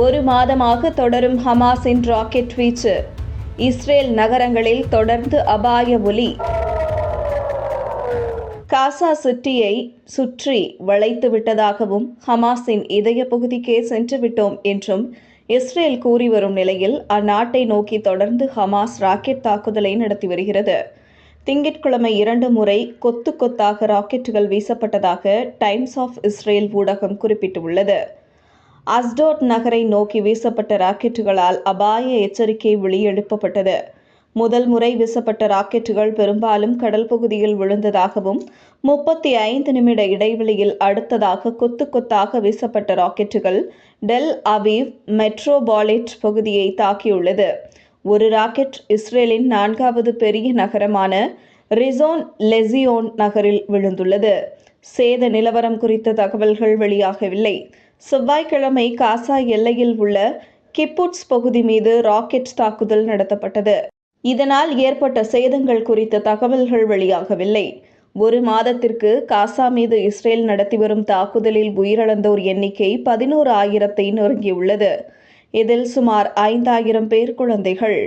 ஒரு மாதமாக தொடரும் ஹமாஸின் ராக்கெட் வீச்சு. இஸ்ரேல் நகரங்களில் தொடர்ந்து அபாய ஒலி. காசா சிட்டியை சுற்றி வளைத்து விட்டதாகவும் ஹமாஸின் இதய பகுதிக்கே சென்று விட்டோம் என்றும் இஸ்ரேல் கூறி வரும் நிலையில் அந்நாட்டை நோக்கி தொடர்ந்து ஹமாஸ் ராக்கெட் தாக்குதலை நடத்தி வருகிறது. திங்கட்கிழமை இரண்டு முறை கொத்து கொத்தாக ராக்கெட்டுகள் வீசப்பட்டதாக டைம்ஸ் ஆஃப் இஸ்ரேல் ஊடகம் குறிப்பிட்டுள்ளது. அஸ்டோட் நகரை நோக்கி வீசப்பட்ட ராக்கெட்டுகளால் அபாய எச்சரிக்கை வெளியெழுப்பப்பட்டது முதல் முறை வீசப்பட்ட ராக்கெட்டுகள் பெரும்பாலும் கடல் பகுதியில் விழுந்ததாகவும் முப்பத்தி ஐந்து நிமிட இடைவெளியில் அடுத்ததாக கொத்து கொத்தாக வீசப்பட்ட ராக்கெட்டுகள் டெல் அவீவ் மெட்ரோபாலிட் பகுதியை தாக்கியுள்ளது. ஒரு ராக்கெட் இஸ்ரேலின் நான்காவது பெரிய நகரமான ரிசோன் லெசியோன் நகரில் விழுந்துள்ளது. சேத நிலவரம் குறித்த தகவல்கள் வெளியாகவில்லை. செவ்வாய்க்கிழமை காசா எல்லையில் உள்ள கிப்புட்ஸ் பகுதி மீது ராக்கெட் தாக்குதல் நடத்தப்பட்டது. இதனால் ஏற்பட்ட சேதங்கள் குறித்த தகவல்கள் வெளியாகவில்லை. ஒரு மாதத்திற்கு காசா மீது இஸ்ரேல் நடத்தி வரும் தாக்குதலில் உயிரிழந்தோர் எண்ணிக்கை பதினோரு ஆயிரத்தை நெருங்கியுள்ளது. இதில் சுமார் ஐந்தாயிரம் பேர் குழந்தைகள்.